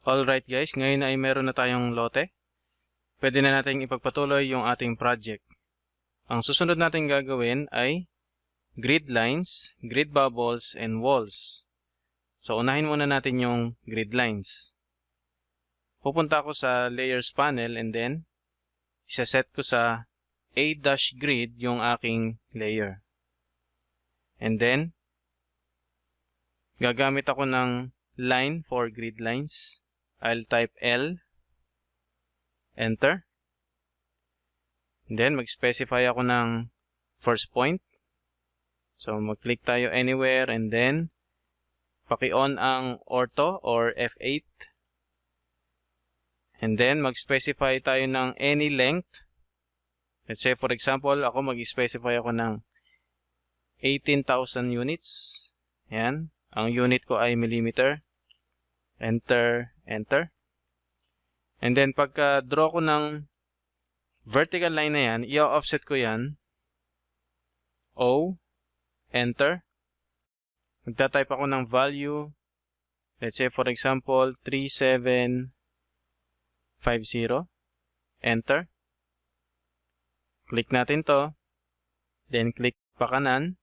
Alright guys, ngayon ay meron na tayong lote. Pwede na natin ipagpatuloy yung ating project. Ang susunod natin gagawin ay grid lines, grid bubbles, and walls. So unahin muna natin yung grid lines. Pupunta ako sa layers panel and then isaset ko sa A-grid yung aking layer. And then gagamit ako ng line for grid lines. I'll type L, enter. Then mag-specify ako ng first point. So mag-click tayo anywhere and then paki-on ang ortho or F8. And then mag-specify tayo ng any length. Let's say for example, ako mag-specify ako ng 18,000 units. Yan. Ang unit ko ay millimeter. Enter, enter. And then pagka draw ko ng vertical line na yan, i-offset ko yan. O, enter. Magta-type ako ng value. Let's say for example, 3750. Enter. Click natin to. Then click pa kanan.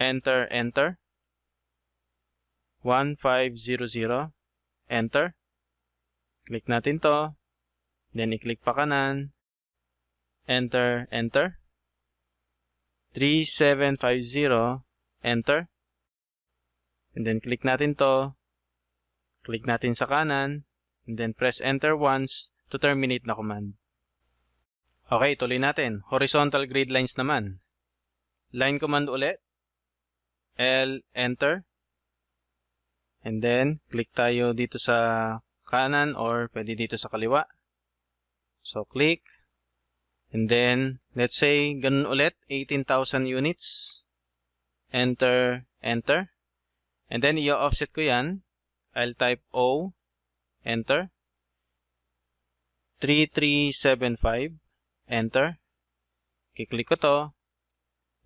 Enter, enter. 1500. Enter. Click natin to. Then i-click pa kanan. Enter, enter. 3750. Enter. And then click natin to. Click natin sa kanan. And then press enter once to terminate na command. Okay, tuloy natin. Horizontal grid lines naman. Line command ulit. L, enter. And then, click tayo dito sa kanan or pwede dito sa kaliwa. So, click. And then, let's say, ganun ulit, 18,000 units. Enter, enter. And then, i-offset ko yan. I'll type O, enter. 3375, enter. Kiklik ko to.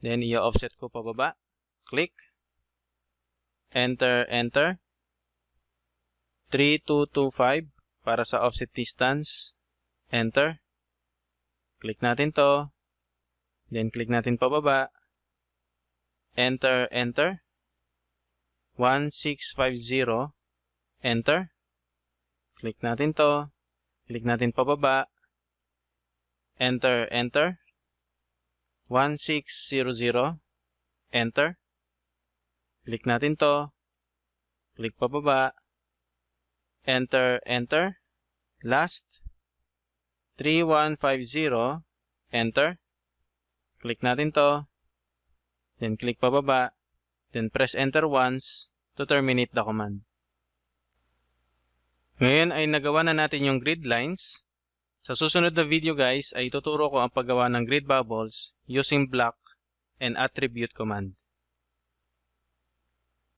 Then, i-offset ko pababa. Click. Enter, enter. 3225 para sa offset distance. Enter. Click natin to. Then click natin pababa. Enter, enter. 1650. Enter. Click natin to. Click natin pababa. Enter, enter. 1600. Enter. Click natin to. Click pababa. Enter, enter. Last. 3150. Enter. Click natin to. Then click pababa. Then press enter once to terminate the command. Ngayon ay nagawa na natin yung grid lines. Sa susunod na video guys ay tuturo ko ang paggawa ng grid bubbles using block and attribute command.